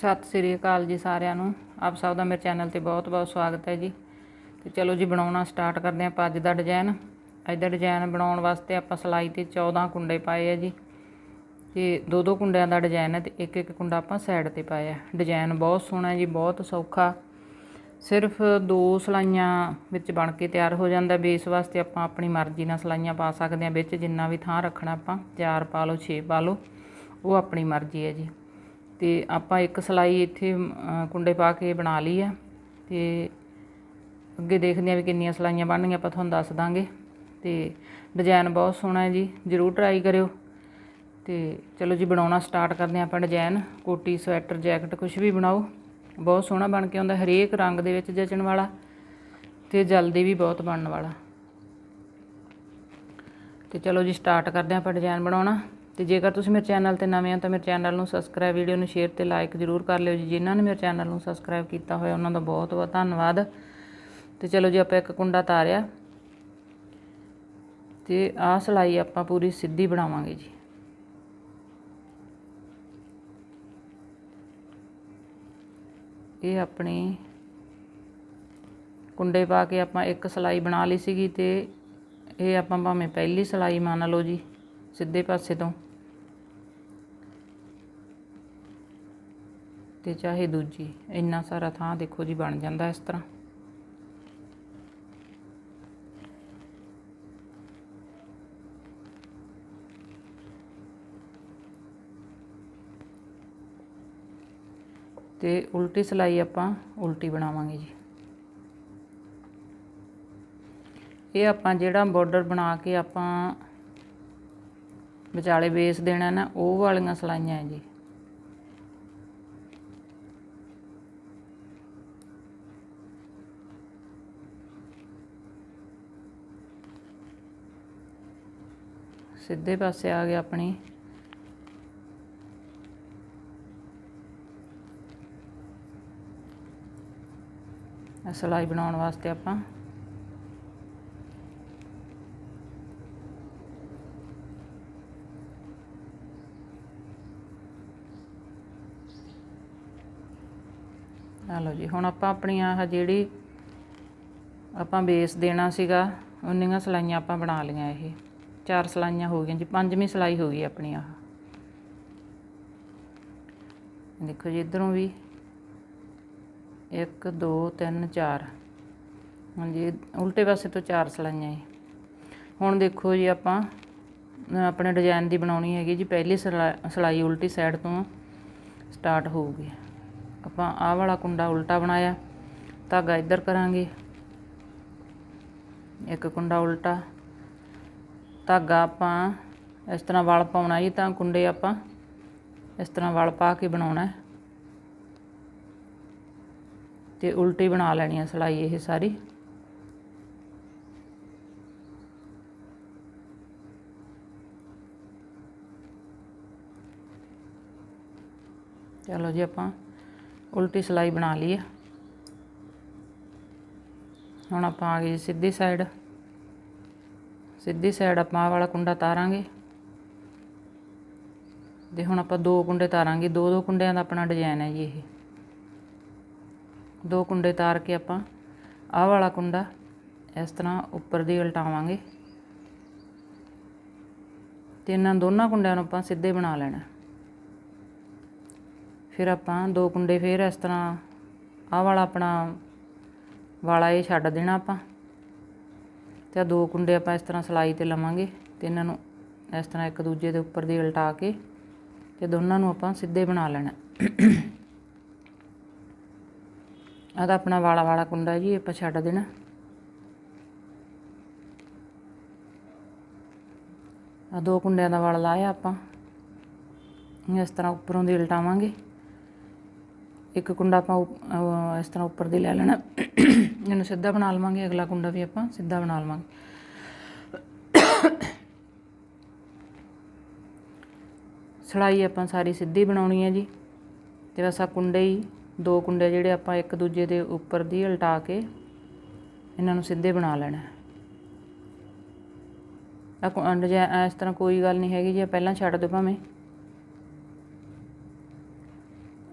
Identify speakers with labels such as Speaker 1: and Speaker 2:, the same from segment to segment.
Speaker 1: ਸਤਿ ਸ੍ਰੀ ਅਕਾਲ ਜੀ ਸਾਰਿਆਂ ਨੂੰ। ਆਪ ਸਭ ਦਾ ਮੇਰੇ ਚੈਨਲ ਤੇ ਬਹੁਤ-ਬਹੁਤ ਸਵਾਗਤ ਹੈ ਜੀ। ਤੇ ਚਲੋ ਜੀ, ਬਣਾਉਣਾ ਸਟਾਰਟ ਕਰਦੇ ਹਾਂ ਆਪਾਂ ਅੱਜ ਦਾ ਡਿਜ਼ਾਈਨ। ਅੱਜ ਦਾ ਡਿਜ਼ਾਈਨ ਬਣਾਉਣ ਵਾਸਤੇ ਆਪਾਂ ਸਲਾਈ ਤੇ 14 ਕੁੰਡੇ ਪਾਏ ਆ ਜੀ। ਤੇ ਦੋ ਦੋ ਕੁੰਡਿਆਂ ਦਾ ਡਿਜ਼ਾਈਨ ਹੈ ਤੇ ਇੱਕ ਇੱਕ ਕੁੰਡਾ ਆਪਾਂ ਸਾਈਡ ਤੇ ਪਾਇਆ ਡਿਜ਼ਾਈਨ ਬਹੁਤ ਸੋਹਣਾ ਜੀ, ਬਹੁਤ ਸੌਖਾ। ਸਿਰਫ ਦੋ ਸਲਾਈਆਂ ਵਿੱਚ ਬਣ ਕੇ ਤਿਆਰ ਹੋ ਜਾਂਦਾ। ਬੇਸ ਵਾਸਤੇ ਆਪਾਂ ਆਪਣੀ ਮਰਜ਼ੀ ਨਾਲ ਸਲਾਈਆਂ ਪਾ ਸਕਦੇ ਹਾਂ। ਵਿੱਚ ਜਿੰਨਾ ਵੀ ਥਾਂ ਰੱਖਣਾ ਆਪਾਂ, ਚਾਰ ਪਾ ਲਓ 6 ਪਾ ਲਓ, ਉਹ ਆਪਣੀ ਮਰਜ਼ੀ ਹੈ ਜੀ। ਤੇ ਆਪਾਂ ਇੱਕ ਸਲਾਈ ਇੱਥੇ ਕੁੰਡੇ ਪਾ ਕੇ ਬਣਾ ਲਈ ਆ ਤੇ ਅੱਗੇ ਦੇਖਦੇ ਆ ਵੀ ਕਿੰਨੀਆਂ ਸਲਾਈਆਂ ਬਣਨਗੀਆਂ, ਆਪਾਂ ਤੁਹਾਨੂੰ ਦੱਸ ਦਾਂਗੇ। ਤੇ ਡਿਜ਼ਾਈਨ ਬਹੁਤ ਸੋਹਣਾ ਹੈ ਜੀ, ਜਰੂਰ ਟਰਾਈ ਕਰਿਓ। ਤੇ ਚਲੋ ਜੀ, ਬਣਾਉਣਾ ਸਟਾਰਟ ਕਰਦੇ ਹਾਂ ਆਪਾਂ ਡਿਜ਼ਾਈਨ ਕੋਟੀ, ਸਵੈਟਰ, ਜੈਕਟ ਕੁਝ ਵੀ ਬਣਾਓ। ਬਹੁਤ ਸੋਹਣਾ ਬਣ ਕੇ ਆਉਂਦਾ, ਹਰੇਕ ਰੰਗ ਦੇ ਵਿੱਚ ਜਚਣ ਵਾਲਾ ਤੇ ਜਲਦੀ ਵੀ ਬਹੁਤ ਬਣਨ ਵਾਲਾ। ਤੇ ਚਲੋ ਜੀ ਸਟਾਰਟ ਕਰਦੇ ਹਾਂ ਆਪਾਂ ਡਿਜ਼ਾਈਨ ਬਣਾਉਣਾ। ਤੇ ਜੇਕਰ ਤੁਸੀਂ ਮੇਰੇ ਚੈਨਲ ਤੇ ਨਵੇਂ ਹੋ ਤਾਂ ਮੇਰੇ ਚੈਨਲ ਨੂੰ ਸਬਸਕ੍ਰਾਈਬ ਵੀਡੀਓ ਨੂੰ ਸ਼ੇਅਰ ਤੇ ਲਾਈਕ ਜ਼ਰੂਰ ਕਰ ਲਿਓ ਜੀ। ਜਿਨ੍ਹਾਂ ਨੇ ਮੇਰੇ ਚੈਨਲ ਨੂੰ ਸਬਸਕ੍ਰਾਈਬ ਕੀਤਾ ਹੋਇਆ, ਉਹਨਾਂ ਦਾ ਬਹੁਤ ਬਹੁਤ ਧੰਨਵਾਦ। ਤੇ ਚਲੋ ਜੀ, ਆਪਾਂ ਇੱਕ ਕੁੰਡਾ ਤਾਰਿਆ। ਤੇ ਆਹ ਸਲਾਈ ਆਪਾਂ ਪੂਰੀ ਸਿੱਧੀ ਬਣਾਵਾਂਗੇ ਜੀ। ਇਹ ਆਪਣੀ ਕੁੰਡੇ ਪਾ ਕੇ ਆਪਾਂ ਇੱਕ ਸਲਾਈ ਬਣਾ ਲਈ ਸੀਗੀ ਤੇ ਇਹ ਆਪਾਂ ਭਾਵੇਂ ਪਹਿਲੀ ਸਲਾਈ ਮੰਨ ਲਓ ਜੀ, ਸਿੱਧੇ ਪਾਸੇ ਤੋਂ। ਤੇ ਚਾਹੇ ਦੂਜੀ। ਇੰਨਾ ਸਾਰਾ ਥਾਂ ਦੇਖੋ ਜੀ ਬਣ ਜਾਂਦਾ ਇਸ ਤਰ੍ਹਾਂ। ਤੇ ਉਲਟੀ ਸਲਾਈ ਆਪਾਂ ਉਲਟੀ ਬਣਾਵਾਂਗੇ ਜੀ। ਇਹ ਆਪਾਂ ਜਿਹੜਾ ਬਾਰਡਰ ਬਣਾ ਕੇ ਆਪਾਂ ਵਿਚਾਲੇ ਬੇਸ ਦੇਣਾ ਨਾ, ਉਹ ਵਾਲੀਆਂ ਸਲਾਈਆਂ ਹੈ ਜੀ। ਸਿੱਧੇ ਪਾਸੇ ਆ ਗਿਆ ਆਪਣੀ। ਇਹ ਸਲਾਈ ਬਣਾਉਣ ਵਾਸਤੇ ਆਪਾਂ। ਆ ਲਓ ਜੀ, ਹੁਣ ਆਪਾਂ ਆਪਣੀਆਂ ਆਹ ਜਿਹੜੀ ਆਪਾਂ ਬੇਸ ਦੇਣਾ ਸੀਗਾ, ਉਨੀਆਂ ਸਲਾਈਆਂ ਆਪਾਂ ਬਣਾ ਲਈਆਂ ਇਹ। ਚਾਰ ਸਲਾਈਆਂ ਹੋ ਗਈਆਂ ਜੀ, ਪੰਜਵੀਂ ਸਲਾਈ ਹੋ ਗਈ ਆਪਣੀ ਆਹ। ਦੇਖੋ ਜੀ, ਇਧਰੋਂ ਵੀ 1 2 3 4 ਹਾਂਜੀ, ਉਲਟੇ ਪਾਸੇ ਤੋਂ ਚਾਰ ਸਲਾਈਆਂ ਹੈ ਹੁਣ ਦੇਖੋ ਜੀ ਆਪਾਂ ਆਪਣੇ ਡਿਜ਼ਾਈਨ ਦੀ ਬਣਾਉਣੀ ਹੈਗੀ ਜੀ, ਪਹਿਲੀ ਸਲਾ- ਸਲਾਈ ਉਲਟੀ ਸਾਈਡ ਤੋਂ ਸਟਾਰਟ ਹੋਊਗੀ। ਆਪਾਂ ਆਹ ਵਾਲਾ ਕੁੰਡਾ ਉਲਟਾ ਬਣਾਇਆ, ਧਾਗਾ ਇੱਧਰ ਕਰਾਂਗੇ। ਇੱਕ ਕੁੰਡਾ ਉਲਟਾ ਧਾਗਾ ਆਪਾਂ ਇਸ ਤਰ੍ਹਾਂ ਵਲ ਪਾਉਣਾ ਜੀ, ਤਾਂ ਕੁੰਡੇ ਆਪਾਂ ਇਸ ਤਰ੍ਹਾਂ ਵਲ ਪਾ ਕੇ ਬਣਾਉਣਾ ਹੈ। ਤੇ ਉਲਟੀ ਬਣਾ ਲੈਣੀ ਹੈ ਸਲਾਈ ਇਹ ਸਾਰੀ। ਚਲੋ ਜੀ ਆਪਾਂ ਉਲਟੀ ਸਲਾਈ ਬਣਾ ਲਈ ਹੈ। ਹੁਣ ਆਪਾਂ ਆ ਗਏ ਸਿੱਧੀ ਸਾਈਡ ਸਿੱਧੀ ਸਾਈਡ ਆਪਾਂ ਆਹ ਵਾਲਾ ਕੁੰਡਾ ਤਾਰਾਂਗੇ। ਤੇ ਹੁਣ ਆਪਾਂ ਦੋ ਕੁੰਡੇ ਤਾਰਾਂਗੇ। ਦੋ ਦੋ ਕੁੰਡਿਆਂ ਦਾ ਆਪਣਾ ਡਿਜ਼ਾਈਨ ਹੈ ਜੀ ਇਹ। ਦੋ ਕੁੰਡੇ ਤਾਰ ਕੇ ਆਪਾਂ ਆਹ ਵਾਲਾ ਕੁੰਡਾ ਇਸ ਤਰ੍ਹਾਂ ਉੱਪਰ ਦੀ ਉਲਟਾਵਾਂਗੇ। ਤੇ ਇਹਨਾਂ ਦੋਨਾਂ ਕੁੰਡਿਆਂ ਨੂੰ ਆਪਾਂ ਸਿੱਧੇ ਬਣਾ ਲੈਣਾ ਫਿਰ ਆਪਾਂ ਦੋ ਕੁੰਡੇ ਫੇਰ ਇਸ ਤਰ੍ਹਾਂ ਆਹ ਵਾਲਾ ਆਪਣਾ ਵਾਲਾ ਇਹ ਛੱਡ ਦੇਣਾ ਆਪਾਂ। ਤੇ ਆਹ ਦੋ ਕੁੰਡੇ ਆਪਾਂ ਇਸ ਤਰ੍ਹਾਂ ਸਲਾਈ ਤੇ ਲਵਾਂਗੇ ਤੇ ਇਹਨਾਂ ਨੂੰ ਇਸ ਤਰ੍ਹਾਂ ਇੱਕ ਦੂਜੇ ਦੇ ਉੱਪਰ ਦੀ ਉਲਟਾ ਕੇ ਤੇ ਦੋਨਾਂ ਨੂੰ ਆਪਾਂ ਸਿੱਧੇ ਬਣਾ ਲੈਣਾ। ਆਹ ਤਾਂ ਆਪਣਾ ਵਾਲਾ ਵਾਲਾ ਕੁੰਡਾ ਜੀ, ਆਪਾਂ ਛੱਡ ਦੇਣਾ। ਆ ਦੋ ਕੁੰਡਿਆਂ ਦਾ ਵਲ ਲਾਇਆ ਆਪਾਂ। ਇਸ ਤਰ੍ਹਾਂ ਉੱਪਰੋਂ ਦੀ ਉਲਟਾਵਾਂਗੇ। ਇੱਕ ਕੁੰਡਾ ਆਪਾਂ ਉਪ- ਇਸ ਤਰ੍ਹਾਂ ਉੱਪਰ ਦੀ ਲੈ ਲੈਣਾ। ਇਹਨੂੰ ਸਿੱਧਾ ਬਣਾ ਲਵਾਂਗੇ, ਅਗਲਾ ਕੁੰਡਾ ਵੀ ਆਪਾਂ ਸਿੱਧਾ ਬਣਾ ਲਵਾਂਗੇ। ਸਲਾਈ ਆਪਾਂ ਸਾਰੀ ਸਿੱਧੀ ਬਣਾਉਣੀ ਹੈ ਜੀ। ਤੇ ਬਸ ਆ ਕੁੰਡੇ ਹੀ, ਦੋ ਕੁੰਡੇ ਜਿਹੜੇ ਆਪਾਂ ਇੱਕ ਦੂਜੇ ਦੇ ਉੱਪਰ ਦੀ ਉਲਟਾ ਕੇ ਇਹਨਾਂ ਨੂੰ ਸਿੱਧੇ ਬਣਾ ਲੈਣਾ। ਹੈ ਆ ਇਸ ਤਰ੍ਹਾਂ ਕੋਈ ਗੱਲ ਨਹੀਂ ਹੈਗੀ ਜੀ ਪਹਿਲਾਂ ਛੱਡ ਦਿਓ ਭਾਵੇਂ।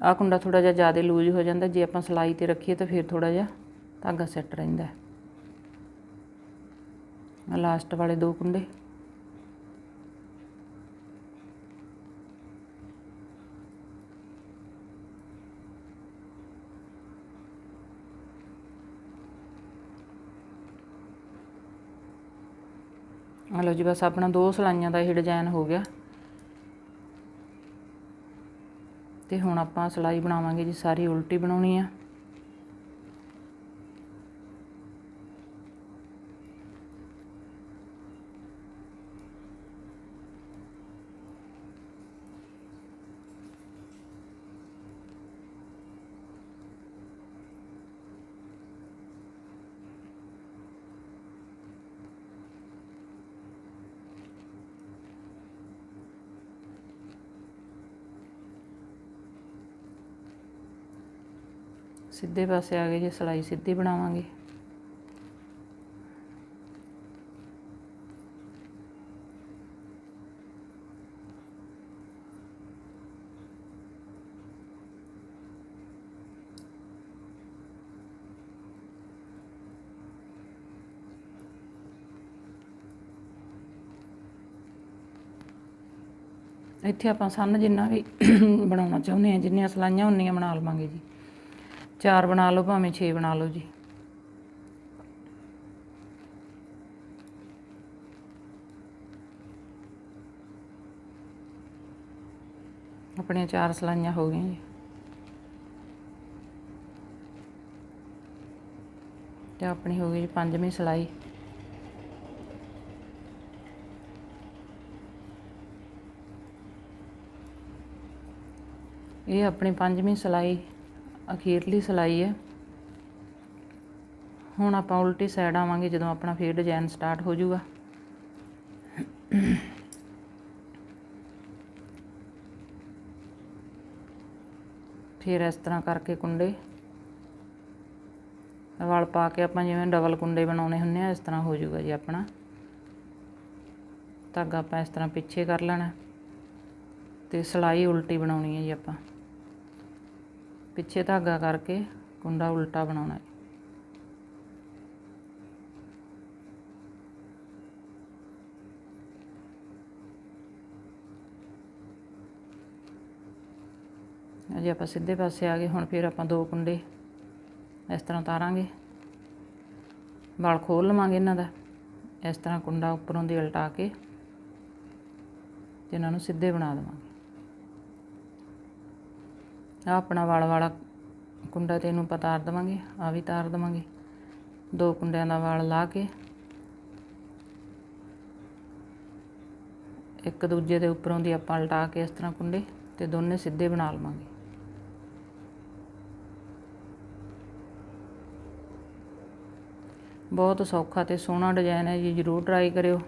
Speaker 1: ਆਹ ਕੁੰਡਾ ਥੋੜਾ ਜਿਹਾ ਜ਼ਿਆਦਾ ਲੂਜ਼ ਹੋ ਜਾਂਦਾ, ਜੇ ਆਪਾਂ ਸਲਾਈ ਤੇ ਰੱਖੀਏ ਤਾਂ ਫਿਰ ਥੋੜਾ ਜਿਹਾ ਧਾਗਾ ਸੈੱਟ ਰਹਿੰਦਾ ਹੈ। ਲਾਸਟ ਵਾਲੇ ਦੋ ਕੁੰਡੇ। ਆ ਲਓ ਜੀ, ਬਸ ਆਪਣਾ ਦੋ ਸਲਾਈਆਂ ਦਾ ਇਹ ਡਿਜ਼ਾਈਨ ਹੋ ਗਿਆ। ਤੇ ਹੁਣ ਆਪਾਂ ਸਲਾਈ ਬਣਾਵਾਂਗੇ ਜੀ ਸਾਰੀ ਉਲਟੀ ਬਣਾਉਣੀ ਆ। ਸਿੱਧੇ ਪਾਸੇ ਆ ਗਏ ਜੇ ਸਲਾਈ ਸਿੱਧੀ ਬਣਾਵਾਂਗੇ। ਇੱਥੇ ਆਪਾਂ ਸੰਨ ਜਿੰਨਾ ਵੀ ਬਣਾਉਣਾ ਚਾਹੁੰਦੇ ਆ ਜਿੰਨੀਆਂ ਸਲਾਈਆਂ ਉਨੀਆਂ ਬਣਾ ਲਵਾਂਗੇ ਜੀ। ਚਾਰ ਬਣਾ ਲਓ, ਭਾਵੇਂ 6 ਬਣਾ ਲਓ ਜੀ। ਆਪਣੀਆਂ ਚਾਰ ਸਲਾਈਆਂ ਹੋ ਗਈਆਂ ਜੀ। ਤੇ ਆਪਣੀ ਹੋ ਗਈ ਜੀ ਪੰਜਵੀਂ ਸਲਾਈ। ਇਹ ਆਪਣੀ ਪੰਜਵੀਂ ਸਲਾਈ ਅਖੀਰਲੀ ਸਲਾਈ ਹੈ। ਹੁਣ ਆਪਾਂ ਉਲਟੀ ਸਾਈਡ ਆਵਾਂਗੇ ਜਦੋਂ ਆਪਣਾ ਫੇਰ ਡਿਜ਼ਾਈਨ ਸਟਾਰਟ ਹੋ ਜਾਊਗਾ। ਫਿਰ ਇਸ ਤਰ੍ਹਾਂ ਕਰਕੇ ਕੁੰਡੇ ਵਲ ਪਾ ਕੇ ਆਪਾਂ ਜਿਵੇਂ ਡਬਲ ਕੁੰਡੇ ਬਣਾਉਣੇ ਹੁੰਦੇ ਆ, ਇਸ ਤਰ੍ਹਾਂ ਹੋ ਜਾਊਗਾ ਜੀ ਆਪਣਾ। ਧਾਗਾ ਆਪਾਂ ਇਸ ਤਰ੍ਹਾਂ ਪਿੱਛੇ ਕਰ ਲੈਣਾ। ਤੇ ਸਲਾਈ ਉਲਟੀ ਬਣਾਉਣੀ ਹੈ ਜੀ ਆਪਾਂ। ਪਿੱਛੇ ਧਾਗਾ ਕਰਕੇ ਕੁੰਡਾ ਉਲਟਾ ਬਣਾਉਣਾ ਹੈ। ਅਜੇ ਆਪਾਂ ਸਿੱਧੇ ਪਾਸੇ ਆ ਗਏ, ਹੁਣ ਫਿਰ ਆਪਾਂ ਦੋ ਕੁੰਡੇ ਇਸ ਤਰ੍ਹਾਂ ਉਤਾਰਾਂਗੇ। ਵਾਲ ਖੋਲ ਲਵਾਂਗੇ ਇਹਨਾਂ ਦਾ। ਇਸ ਤਰ੍ਹਾਂ ਕੁੰਡਾ ਉੱਪਰੋਂ ਦੀ ਉਲਟਾ ਕੇ ਤੇ ਇਹਨਾਂ ਨੂੰ ਸਿੱਧੇ ਬਣਾ ਦੇਵਾਂਗੇ। ਆ ਆਪਣਾ ਵਾਲ ਵਾਲਾ ਕੁੰਡਾ ਤੇ ਇਹਨੂੰ ਆਪਾਂ ਤਾਰ ਦੇਵਾਂਗੇ ਆ ਵੀ ਤਾਰ ਦੇਵਾਂਗੇ। ਦੋ ਕੁੰਡਿਆਂ ਦਾ ਵਾਲ ਲਾ ਕੇ, ਇੱਕ ਦੂਜੇ ਦੇ ਉੱਪਰੋਂ ਦੀ ਆਪਾਂ ਲਟਾ ਕੇ ਇਸ ਤਰ੍ਹਾਂ ਕੁੰਡੇ ਤੇ ਦੋਨੇ ਸਿੱਧੇ ਬਣਾ ਲਵਾਂਗੇ। ਬਹੁਤ ਸੌਖਾ ਤੇ ਸੋਹਣਾ ਡਿਜ਼ਾਈਨ ਹੈ ਜੀ, ਜਰੂਰ ਟਰਾਈ ਕਰਿਓ।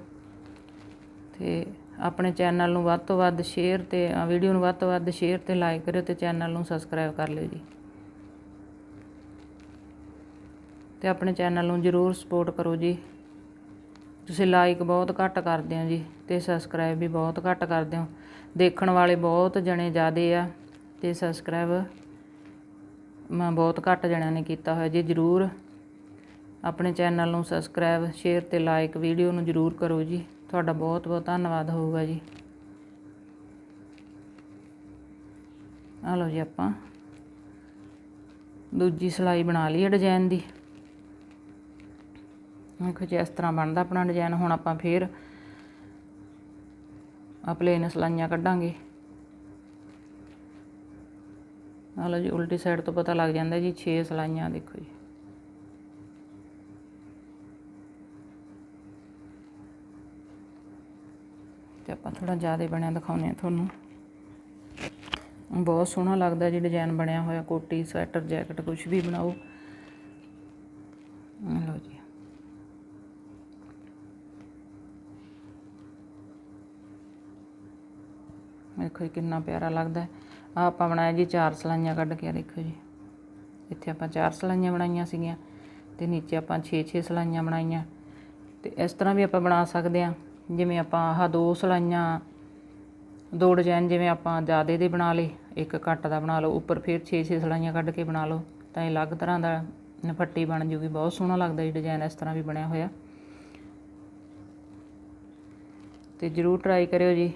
Speaker 1: ਤੇ ਆਪਣੇ ਚੈਨਲ ਨੂੰ ਵੱਧ ਤੋਂ ਵੱਧ ਸ਼ੇਅਰ ਤੇ ਵੀਡੀਓ ਨੂੰ ਵੱਧ ਤੋਂ ਵੱਧ ਸ਼ੇਅਰ ਤੇ ਲਾਈਕ ਕਰਿਓ ਤੇ ਚੈਨਲ ਨੂੰ ਸਬਸਕ੍ਰਾਈਬ ਕਰ ਲਿਓ ਜੀ। ਤੇ ਆਪਣੇ ਚੈਨਲ ਨੂੰ ਜਰੂਰ ਸਪੋਰਟ ਕਰੋ ਜੀ। ਤੁਸੀਂ ਲਾਈਕ ਬਹੁਤ ਘੱਟ ਕਰਦੇ ਹੋ ਜੀ ਤੇ ਸਬਸਕ੍ਰਾਈਬ ਵੀ ਬਹੁਤ ਘੱਟ ਕਰਦੇ ਹੋ। ਦੇਖਣ ਵਾਲੇ ਬਹੁਤ ਜਣੇ ਜ਼ਿਆਦੇ ਆ ਤੇ ਸਬਸਕ੍ਰਾਈਬ ਮੈਂ ਬਹੁਤ ਘੱਟ ਜਣਿਆਂ ਨੇ ਕੀਤਾ ਹੋਇਆ ਜੀ। ਜਰੂਰ ਆਪਣੇ ਚੈਨਲ ਨੂੰ ਸਬਸਕ੍ਰਾਈਬ ਸ਼ੇਅਰ ਤੇ ਲਾਈਕ ਵੀਡੀਓ ਨੂੰ ਜਰੂਰ ਕਰੋ ਜੀ। ਤੁਹਾਡਾ ਬਹੁਤ ਬਹੁਤ ਧੰਨਵਾਦ ਹੋਊਗਾ ਜੀ। ਆ ਲਓ ਜੀ ਆਪਾਂ। ਦੂਜੀ ਸਲਾਈ ਬਣਾ ਲਈ ਹੈ ਡਿਜ਼ਾਈਨ ਦੀ। ਦੇਖੋ ਜੀ, ਇਸ ਤਰ੍ਹਾਂ ਬਣਦਾ ਆਪਣਾ ਡਿਜ਼ਾਈਨ ਹੁਣ ਆਪਾਂ ਫੇਰ ਆ ਪਲੇਨ ਸਲਾਈਆਂ ਕੱਢਾਂਗੇ। ਆ ਲਓ ਜੀ, ਉਲਟੀ ਸਾਈਡ ਤੋਂ ਪਤਾ ਲੱਗ ਜਾਂਦਾ ਜੀ 6 ਸਲਾਈਆਂ ਦੇਖੋ ਜੀ। ਤੇ ਆਪਾਂ ਥੋੜਾ ਜ਼ਿਆਦਾ ਬਣਿਆ ਦਿਖਾਉਂਦੇ ਆ ਤੁਹਾਨੂੰ। ਬਹੁਤ ਸੋਹਣਾ ਲੱਗਦਾ ਜੀ ਡਿਜ਼ਾਈਨ ਬਣਿਆ ਹੋਇਆ, ਕੋਟੀ, ਸਵੈਟਰ, ਜੈਕਟ ਕੁਝ ਵੀ ਬਣਾਓ। ਲਓ ਜੀ। ਦੇਖੋ ਜੀ ਕਿੰਨਾ ਪਿਆਰਾ ਲੱਗਦਾ। ਆ ਆਪਾਂ ਬਣਾਇਆ ਜੀ ਚਾਰ ਸਲਾਈਆਂ ਕੱਢ ਕੇ ਦੇਖੋ ਜੀ। ਇੱਥੇ ਆਪਾਂ ਚਾਰ ਸਲਾਈਆਂ ਬਣਾਈਆਂ ਸੀਗੀਆਂ ਤੇ ਨੀਚੇ ਆਪਾਂ 6-6 ਸਲਾਈਆਂ ਬਣਾਈਆਂ। ਤੇ ਇਸ ਤਰ੍ਹਾਂ ਵੀ ਆਪਾਂ ਬਣਾ ਸਕਦੇ ਆ ਜਿਵੇਂ ਆਪਾਂ ਆਹ ਦੋ ਸਲਾਈਆਂ ਦੋ ਡਿਜ਼ਾਈਨ ਜਿਵੇਂ ਆਪਾਂ ਜਿਆਦੇ ਦੇ ਬਣਾ ਲਏ, ਇੱਕ ਘੱਟ ਦਾ ਬਣਾ ਲਓ, ਉੱਪਰ ਫਿਰ 6-6 ਸਲਾਈਆਂ ਕੱਢ ਕੇ ਬਣਾ ਲਓ, ਤਾਂ ਇਹ ਅਲੱਗ ਤਰ੍ਹਾਂ ਦਾ ਨਫੱਟੀ ਬਣ ਜੂਗੀ, ਬਹੁਤ ਸੋਹਣਾ ਲੱਗਦਾ ਜੀ ਡਿਜ਼ਾਈਨ ਇਸ ਤਰ੍ਹਾਂ ਵੀ ਬਣਿਆ ਹੋਇਆ। ਤੇ ਜਰੂਰ ਟਰਾਈ ਕਰਿਓ ਜੀ।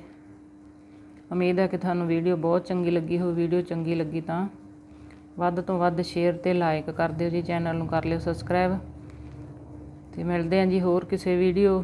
Speaker 1: ਉਮੀਦ ਹੈ ਕਿ ਤੁਹਾਨੂੰ ਵੀਡੀਓ ਬਹੁਤ ਚੰਗੀ ਲੱਗੀ ਹੋ ਵੀਡੀਓ ਚੰਗੀ ਲੱਗੀ ਤਾਂ ਵੱਧ ਤੋਂ ਵੱਧ ਸ਼ੇਅਰ ਤੇ ਲਾਈਕ ਕਰ ਦਿਓ ਜੀ ਚੈਨਲ ਨੂੰ ਕਰ ਲਿਓ ਸਬਸਕ੍ਰਾਈਬ ਤੇ ਮਿਲਦੇ ਹਾਂ ਜੀ ਹੋਰ ਕਿਸੇ ਵੀਡੀਓ